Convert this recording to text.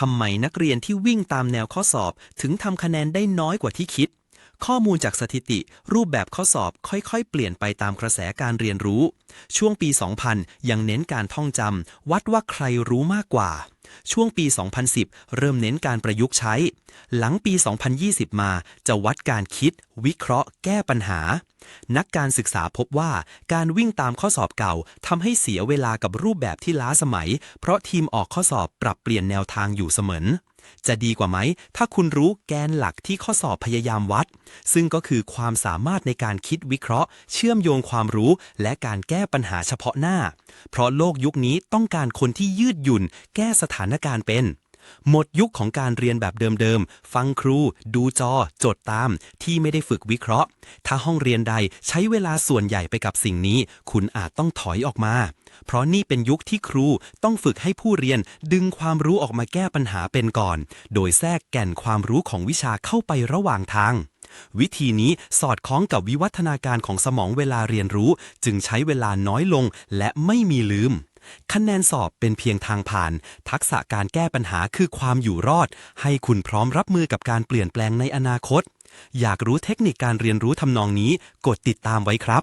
ทำไมนักเรียนที่วิ่งตามแนวข้อสอบถึงทำคะแนนได้น้อยกว่าที่คิด ข้อมูลจากสถิติ รูปแบบข้อสอบค่อยๆ เปลี่ยนไปตามกระแสการเรียนรู้ ช่วงปี 2000 ยังเน้นการท่องจำวัดว่าใครรู้มากกว่า ช่วงปี 2010 เริ่มเน้นการประยุกต์ใช้ หลังปี 2020 มาจะวัดการคิด วิเคราะห์ แก้ปัญหา นักการศึกษาพบว่าการวิ่งตามข้อสอบเก่าทำให้เสียเวลากับรูปแบบที่ล้าสมัย เพราะทีมออกข้อสอบปรับเปลี่ยนแนวทางอยู่เสมอ จะดีกว่าไหม ถ้าคุณรู้แกนหลักที่ข้อสอบพยายามวัด ซึ่งก็คือความสามารถในการคิดวิเคราะห์ เชื่อมโยงความรู้ และการแก้ปัญหาเฉพาะหน้า เพราะโลกยุคนี้ต้องการคนที่ยืดหยุ่น แก้สถานการณ์เป็น หมดยุคของการเรียนแบบเดิมๆ ฟังครู ดูจอ จดตาม ที่ไม่ได้ฝึกวิเคราะห์ ถ้าห้องเรียนใดใช้เวลาส่วนใหญ่ไปกับสิ่งนี้ คุณอาจต้องถอยออกมา เพราะนี่เป็นยุคที่ครูต้องฝึกให้ผู้เรียนดึงความรู้ออกมาแก้ปัญหาเป็นก่อน โดยแทรกแก่นความรู้ของวิชาเข้าไประหว่างทางวิธีนี้สอดคล้องกับวิวัฒนาการของสมองเวลาเรียนรู้ จึงใช้เวลาน้อยลงและไม่มีลืม คะแนนสอบเป็นเพียงทางผ่าน ทักษะการแก้ปัญหาคือความอยู่รอด ให้คุณพร้อมรับมือกับการเปลี่ยนแปลงในอนาคต อยากรู้เทคนิคการเรียนรู้ทำนองนี้ กดติดตามไว้ครับ